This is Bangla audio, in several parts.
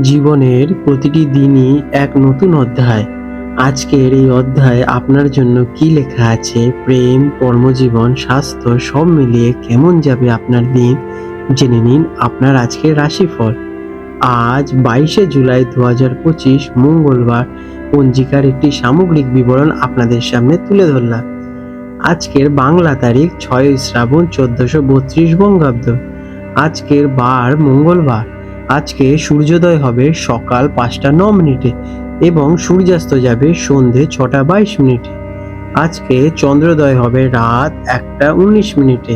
জীবনের প্রতিটি দিনই এক নতুন অধ্যায়। আজকের এই অধ্যায়ে আপনার জন্য কি লেখা আছে? প্রেম, কর্মজীবন, স্বাস্থ্য, সব মিলিয়ে কেমন যাবে আপনার দিন? জেনে নিন আপনার আজকের রাশিফল। আজ বাইশে জুলাই দু হাজার পঁচিশ, মঙ্গলবার। পঞ্জিকার একটি সামগ্রিক বিবরণ আপনাদের সামনে তুলে ধরলাম। আজকের বাংলা তারিখ ছয় শ্রাবণ চোদ্দশো বত্রিশ বঙ্গাব্দ। আজকের বার মঙ্গলবার। আজকে সূর্যোদয় হবে সকাল পাঁচটা ন মিনিটে এবং সূর্যাস্ত যাবে সন্ধে ছটা বাইশ মিনিটে। আজকে চন্দ্রোদয় হবে রাত একটা উনিশ মিনিটে।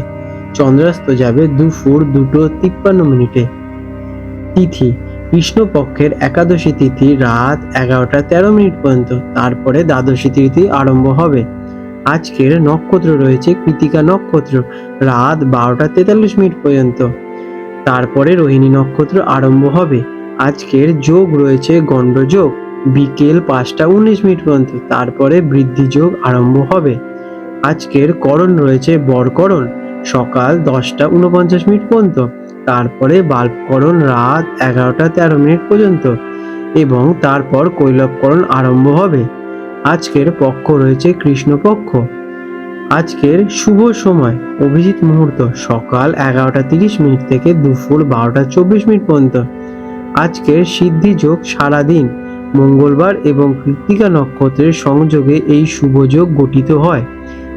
চন্দ্রাস্ত যাবে দুপুর দুটো তিপ্পান্ন মিনিটে। তিথি, কৃষ্ণপক্ষের একাদশী তিথি রাত এগারোটা তেরো মিনিট পর্যন্ত। তারপরে দ্বাদশী তিথি আরম্ভ হবে। আজকের নক্ষত্র রয়েছে কৃতিকা নক্ষত্র, রাত বারোটা তেতাল্লিশ মিনিট পর্যন্ত। তারপরে রোহিণী নক্ষত্র আরম্ভ হবে। আজকের যোগ রয়েছে গণ্ডযোগ। বিকেল পাঁচটা উনিশ মিনিট পর্যন্ত, তারপরে বৃদ্ধি যোগ আরম্ভ হবে। আজকের করণ রয়েছে বরকরণ। সকাল দশটা উনপঞ্চাশ মিনিট পর্যন্ত, তারপরে বাল্বকরণ রাত এগারোটা তেরো মিনিট পর্যন্ত এবং তারপর কৈলবকরণ আরম্ভ হবে। আজকের পক্ষ রয়েছে কৃষ্ণপক্ষ। আজকের শুভ সময়। অভিজিৎ মুহূর্ত সকাল এগারোটা তিরিশ মিনিট থেকে দুপুর বারোটা চব্বিশ মিনিট পর্যন্ত। আজকের সিদ্ধি যোগ সারাদিন। মঙ্গলবার এবং কৃত্তিকা নক্ষত্রের সংযোগে এই শুভ যোগ গঠিত হয়।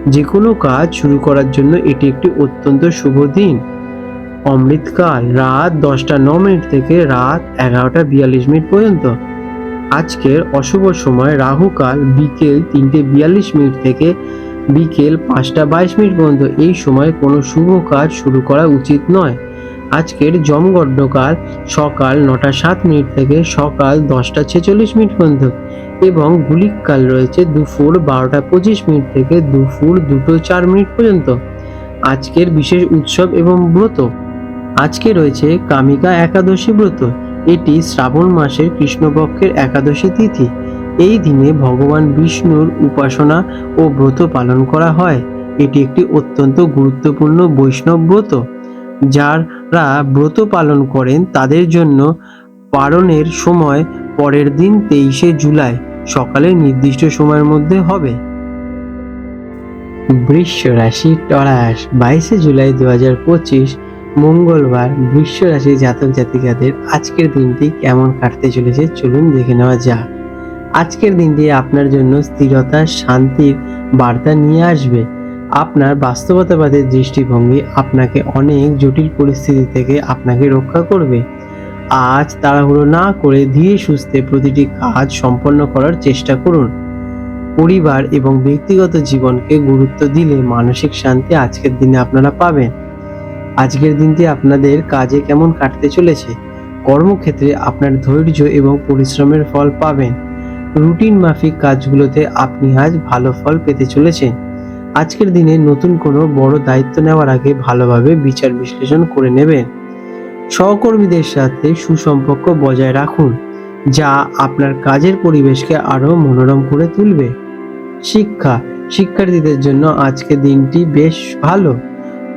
যে কোনো কাজ শুরু করার জন্য এটি একটি অত্যন্ত শুভ দিন। অমৃতকাল রাত দশটা ন মিনিট থেকে রাত এগারোটা বিয়াল্লিশ মিনিট পর্যন্ত। আজকের অশুভ সময় রাহুকাল বিকেল তিনটে বিয়াল্লিশ মিনিট থেকে বিকেল পাঁচটা বাইশ মিনিট পর্যন্ত এই সময় কোনো শুভ কাজ শুরু করা উচিত নয়। আজকের জমগণ্ডকাল সকাল নটা সাত মিনিট থেকে সকাল দশটা ছেচল্লিশ মিনিট পর্যন্ত এবং গুলিককাল রয়েছে দুপুর বারোটা পঁচিশ মিনিট থেকে দুপুর দুটো চার মিনিট পর্যন্ত। আজকের বিশেষ উৎসব এবং ব্রত। আজকে রয়েছে কামিকা একাদশী ব্রত। এটি শ্রাবণ মাসের কৃষ্ণপক্ষের একাদশী তিথি। এই দিনে ভগবান বিষ্ণুর উপাসনা ও ব্রত পালন করা হয়। এটি একটি অত্যন্ত গুরুত্বপূর্ণ বৈষ্ণব ব্রত, যারা ব্রত পালন করেন তাদের জন্য পালনের সময় পরের দিন তেইশে জুলাই, সকালে নির্দিষ্ট সময়ের মধ্যে হবে। বৃষ রাশি টরাস বাইশে জুলাই দু হাজার পঁচিশ, মঙ্গলবার বৃষ রাশি জাতক জাতিকাদের আজকের দিনটি কেমন কাটতে চলেছে চলুন দেখে নেওয়া যাক। আজকের দিনটি আপনার জন্য স্থিরতা, শান্তির বার্তা নিয়ে আসবে। আপনার বাস্তবতাবাদের দৃষ্টিভঙ্গি আপনাকে অনেক জটিল পরিস্থিতি থেকে আপনাকে রক্ষা করবে। আজ তাড়াহুড়ো না করে ধীরে সুস্থে প্রতিটি কাজ সম্পন্ন করার চেষ্টা করুন। পরিবার এবং ব্যক্তিগত জীবনকে গুরুত্ব দিলে মানসিক শান্তি আজকের দিনে আপনারা পাবেন। আজকের দিনটি আপনাদের কাজে কেমন কাটতে চলেছে, কর্মক্ষেত্রে আপনার ধৈর্য এবং পরিশ্রমের ফল পাবেন। রুটিন মাফিক কাজগুলোতে আপনি আজ ভালো ফল পেতে চলেছেন। আজকের দিনে নতুন কোনো বড় দায়িত্ব নেওয়ার আগে ভালোভাবে বিচার বিশ্লেষণ করে নেবেন। সহকর্মীদের সাথে সুসম্পর্ক বজায় রাখুন, যা আপনার কাজের পরিবেশকে আরও মনোরম করে তুলবে। শিক্ষা, শিক্ষার্থীদের জন্য আজকের দিনটি বেশ ভালো।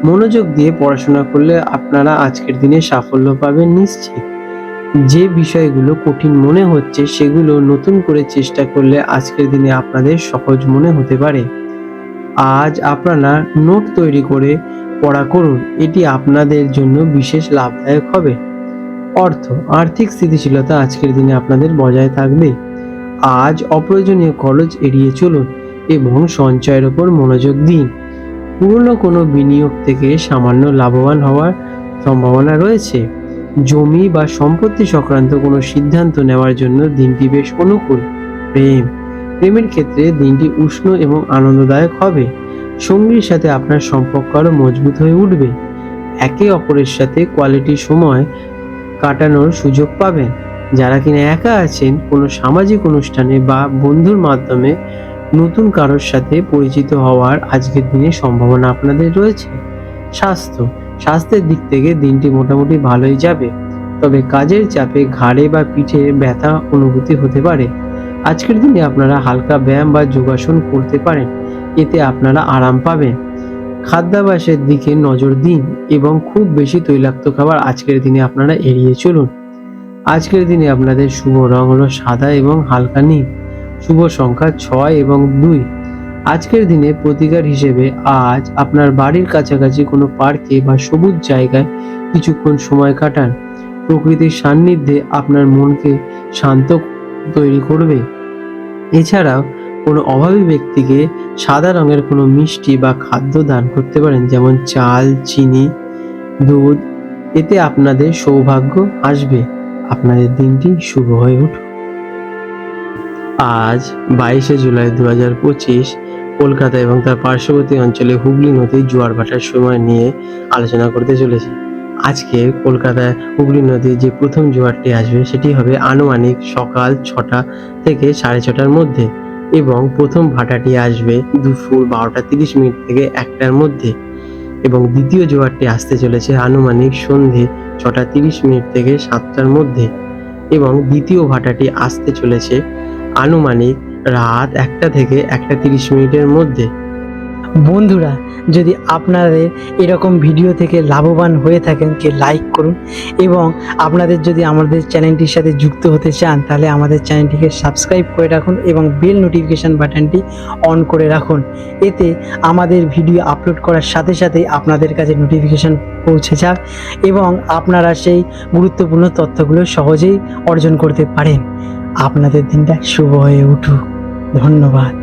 মনোযোগ দিয়ে পড়াশোনা করলে আপনারা আজকের দিনে সাফল্য পাবেন নিশ্চিত। যে বিষয়গুলো কঠিন মনে হচ্ছে, সেগুলো নতুন করে চেষ্টা করলে আজকের দিনে আপনাদের সহজ মনে হতে পারে। আজ আপনারা নোট তৈরি করে পড়া করুন, এটি আপনাদের জন্য বিশেষ লাভদায়ক হবে। অর্থ, আর্থিক স্থিতিশীলতা আজকের দিনে আপনাদের বজায় থাকবে। আজ অপ্রয়োজনীয় খরচ এড়িয়ে চলুন এবং সঞ্চয়ের ওপর মনোযোগ দিন। পুরনো কোনো বিনিয়োগ থেকে সামান্য লাভবান হওয়ার সম্ভাবনা রয়েছে। জমি বা সম্পত্তি সংক্রান্ত কোনো সিদ্ধান্ত নেওয়ার জন্য দিনটি বেশ অনুকূল। প্রেম। প্রেমের ক্ষেত্রে দিনটি উষ্ণ এবং আনন্দদায়ক হবে। সঙ্গীর সাথে আপনার সম্পর্ক আরও মজবুত হয়ে উঠবে। একে অপরের সাথে কোয়ালিটি সময় কাটানোর সুযোগ পাবেন। যারা কিনা একা আছেন, কোনো সামাজিক অনুষ্ঠানে বা বন্ধুর মাধ্যমে নতুন কারোর সাথে পরিচিত হওয়ার আজকের দিনে সম্ভাবনা আপনাদের রয়েছে। স্বাস্থ্য। স্বাস্থ্যের দিক থেকে দিনটি মোটামুটি ভালোই যাবে। তবে কাজের চাপে ঘাড়ে বা পিঠে ব্যথা অনুভূতি হতে পারে। আজকের দিনে আপনারা হালকা ব্যায়াম বা যোগাসন করতে পারেন। এতে আপনারা আরাম পাবেন। খাদ্যাভ্যাসের দিকে নজর দিন এবং খুব বেশি তৈলাক্ত খাবার আজকের দিনে আপনারা এড়িয়ে চলুন। আজকের দিনে আপনাদের শুভ রং হলো সাদা এবং হালকা নীল। শুভ সংখ্যা ছয় এবং দুই। আজকের দিনে প্রতিকার হিসেবে আজ আপনার বাড়ির কাছাকাছি কোনো পার্কে বা সবুজ জায়গায় কিছুক্ষণ সময় কাটান। প্রকৃতির সান্নিধ্যে আপনার মনকে শান্ত তৈরি করবে। এছাড়াও কোনো অভাবী ব্যক্তিকে সাদা রঙের কোনো মিষ্টি বা খাদ্য দান করতে পারেন, যেমন চাল, চিনি, দুধ। এতে আপনাদের সৌভাগ্য আসবে। আপনাদের দিনটি শুভ হয়ে উঠুক। আজ বাইশে জুলাই দু হাজার পঁচিশ কলকাতা এবং তার পার্শ্ববর্তী অঞ্চলে হুগলি নদীর জোয়ার ভাটার সময় নিয়ে আলোচনা করতে চলেছি। আজকে কলকাতায় হুগলি নদীর যে প্রথম জোয়ারটি আসবে, সেটি হবে আনুমানিক সকাল ছটা থেকে সাড়ে ছটার মধ্যে এবং প্রথম ভাটাটি আসবে দুপুর বারোটা তিরিশ মিনিট থেকে একটার মধ্যে এবং দ্বিতীয় জোয়ারটি আসতে চলেছে আনুমানিক সন্ধে ছটা তিরিশ মিনিট থেকে সাতটার মধ্যে এবং দ্বিতীয় ভাটাটি আসতে চলেছে আনুমানিক রাত একটা থেকে একটা তিরিশ মিনিটের মধ্যে। বন্ধুরা, যদি আপনাদের এরকম ভিডিও থেকে লাভবান হয়ে থাকেন, কে লাইক করুন এবং আপনাদের যদি আমাদের চ্যানেলটির সাথে যুক্ত হতে চান, তাহলে আমাদের চ্যানেলটিকে সাবস্ক্রাইব করে রাখুন এবং বেল নোটিফিকেশান বাটনটি অন করে রাখুন। এতে আমাদের ভিডিও আপলোড করার সাথে সাথে আপনাদের কাছে নোটিফিকেশান পৌঁছে যাক এবং আপনারা সেই গুরুত্বপূর্ণ তথ্যগুলো সহজেই অর্জন করতে পারেন। আপনাদের দিনটা শুভ হয়ে উঠুক। ধন্যবাদ।